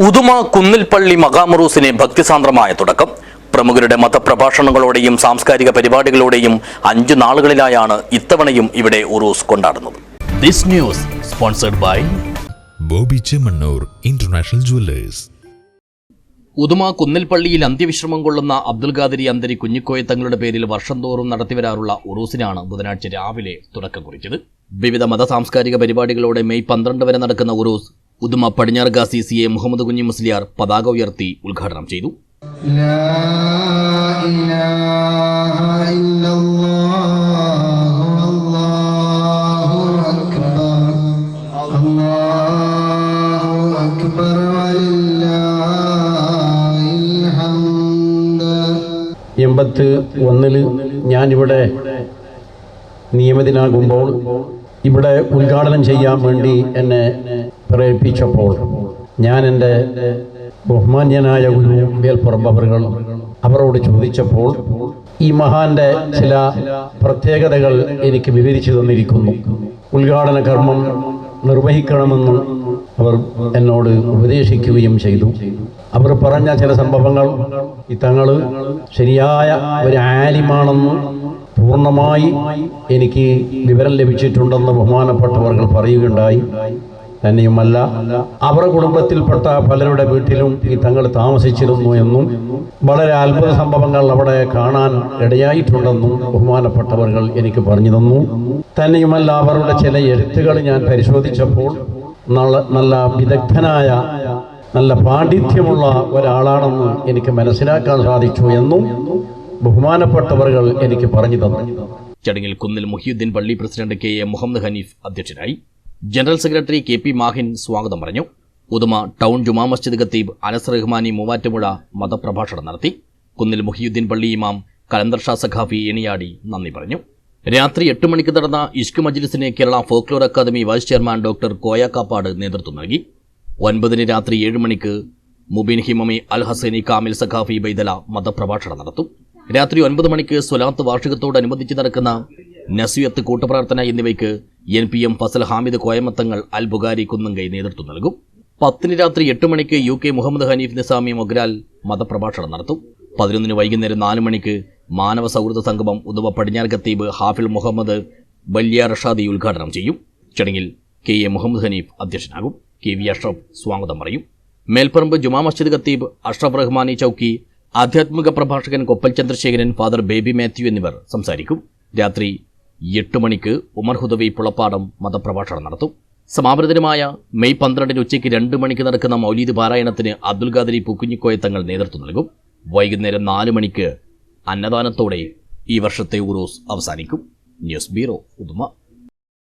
ഉദുമ കുന്നിൽപ്പള്ളി മകാമറൂസിന് ഭക്തിസാന്ദ്രമായ തുടക്കം. പ്രമുഖരുടെ മതപ്രഭാഷണങ്ങളോടെയും സാംസ്കാരിക പരിപാടികളോടെയും അഞ്ചു നാളുകളിലായാണ് ഇത്തവണയും ഇവിടെ ഉറൂസ് കൊണ്ടാടുന്നത്. This news sponsored by Boby Chemmanur international jewellers Uduma കുന്നിൽപ്പള്ളിയിൽ അന്ത്യവിശ്രമം കൊള്ളുന്ന അബ്ദുൽ ഖാദിരി അന്തരി കുഞ്ഞിക്കോയ തങ്ങളുടെ പേരിൽ വർഷം തോറും നടത്തിവരാറുള്ള ഉറൂസിനാണ് ബുധനാഴ്ച രാവിലെ തുടക്കം കുറിച്ചത്. വിവിധ മത സാംസ്കാരിക പരിപാടികളോടെ മെയ് പന്ത്രണ്ട് വരെ നടക്കുന്ന ഉറൂസ് ഉദുമ പടിഞ്ഞാറ് ഗാസി സി എ മുഹമ്മദ് കുഞ്ഞി മുസ്ലിയാർ പതാക ഉയർത്തി ഉദ്ഘാടനം ചെയ്തു. എൺപത്തി ഒന്നിൽ ഞാനിവിടെ നിയമിതനാകുമ്പോൾ ഇവിടെ ഉദ്ഘാടനം ചെയ്യാൻ വേണ്ടി എന്നെ പ്രേരിപ്പിച്ചപ്പോൾ ഞാൻ എന്റെ ബഹുമാന്യനായ ഗുരു മേൽപ്പുറം അവരോട് ചോദിച്ചപ്പോൾ ഈ മഹാന്റെ ചില പ്രത്യേകതകൾ എനിക്ക് വിവരിച്ചു തന്നിരിക്കുന്നു. ഉദ്ഘാടന കർമ്മം നിർവഹിക്കണമെന്ന് അവർ എന്നോട് ഉപദേശിക്കുകയും ചെയ്തു. അവർ പറഞ്ഞ ചില സംഭവങ്ങൾ ഈ തങ്ങൾ ശരിയായ ഒരു ആലിമാണെന്ന് പൂർണമായി എനിക്ക് വിവരം ലഭിച്ചിട്ടുണ്ടെന്ന് ബഹുമാനപ്പെട്ടവർ പറയുകയുണ്ടായി. തന്നെയുമല്ല അവരുടെ കുടുംബത്തിൽപ്പെട്ട പലരുടെ വീട്ടിലും ഈ തങ്ങൾ താമസിച്ചിരുന്നു എന്നും വളരെ അത്ഭുത സംഭവങ്ങൾ അവിടെ കാണാൻ ഇടയായിട്ടുണ്ടെന്നും ബഹുമാനപ്പെട്ടവർ എനിക്ക് പറഞ്ഞു തന്നു. തന്നെയുമല്ല അവരുടെ ചില എഴുത്തുകൾ ഞാൻ പരിശോധിച്ചപ്പോൾ നല്ല നല്ല വിദഗ്ധനായ നല്ല പാണ്ഡിത്യമുള്ള ഒരാളാണെന്ന് എനിക്ക് മനസ്സിലാക്കാൻ സാധിച്ചു എന്നും ബഹുമാനപ്പെട്ടവർ എനിക്ക് പറഞ്ഞു തന്നു. ചടങ്ങിൽ Kunnil Muhiyuddeen Palli president K A Muhammad Hanif അധ്യക്ഷനായി general secretary K P Mahin സ്വാഗതം പറഞ്ഞു. ഉദമ ടൗൺ ജുമാ മസ്ജിദ് ഖത്തീബ് അനസ് റഹ്മാനി മൂവാറ്റുപുഴ മതപ്രഭാഷണം നടത്തി. കുന്നിൽ മുഹിയുദ്ദീൻ പള്ളി ഇമാം കലന്തർ ഷാ സഖാഫി എണിയാടി നന്ദി പറഞ്ഞു. രാത്രി എട്ട് മണിക്ക് നടന്ന Ishq മജ്ലിസിന് Kerala folklore academy vice chairman doctor Koya നേതൃത്വം നൽകി. ഒൻപതിന് രാത്രി ഏഴ് മണിക്ക് മുബീൻ ഹിമമി അൽ ഹസൈനി കാമിൽ സഖാഫി ബൈദല മതപ്രഭാഷണം നടത്തും. രാത്രി ഒൻപത് മണിക്ക് സ്വലാത്ത് വാർഷികത്തോടനുബന്ധിച്ച് നടക്കുന്ന നസിയത്ത് കൂട്ടപ്രാർത്ഥന എന്നിവയ്ക്ക് N P M Fazal Hamid Koyammathangal Al Bukhari Kunnankai നേതൃത്വം നൽകും. പത്തിന് രാത്രി എട്ട് മണിക്ക് യു കെ മുഹമ്മദ് ഹനീഫ് നിസാമി മൊഗ്രാൽ മതപ്രഭാഷണം നടത്തും. പതിനൊന്നിന് വൈകുന്നേരം നാല് മണിക്ക് മാനവ സൗഹൃദ സംഗമം ഉദവ പടിഞ്ഞാറ് ഖത്തീബ് ഹാഫിൽ മുഹമ്മദ് ബല്യ റഷാദി ഉദ്ഘാടനം ചെയ്യും. ചടങ്ങിൽ കെ എ മുഹമ്മദ് ഹനീഫ് അധ്യക്ഷനാകും. കെ വി അഷ്റഫ് സ്വാഗതം പറയും. മേൽപ്പറമ്പ് ജുമാ മസ്ജിദ് ഖത്തീബ് അഷ്റഫ് റഹ്മാനി ചൌക്കി ആധ്യാത്മിക പ്രഭാഷകൻ കൊപ്പൽ ചന്ദ്രശേഖരൻ ഫാദർ ബേബി മാത്യു എന്നിവർ സംസാരിക്കും. രാത്രി എട്ട് മണിക്ക് ഉമർ ഹുദവി പുളപ്പാടം മതപ്രഭാഷണം നടത്തും. സമാപനദിനമായ മെയ് പന്ത്രണ്ടിന് ഉച്ചയ്ക്ക് രണ്ട് മണിക്ക് നടക്കുന്ന മൗലീദ് പാരായണത്തിന് അബ്ദുൽ ഖാദരി പൂക്കുഞ്ഞിക്കോയ തങ്ങൾ നേതൃത്വം നൽകും. വൈകുന്നേരം നാല് മണിക്ക് അന്നദാനത്തോടെ ഈ വർഷത്തെ ഉറൂസ് അവസാനിക്കും. News bureau Uduma.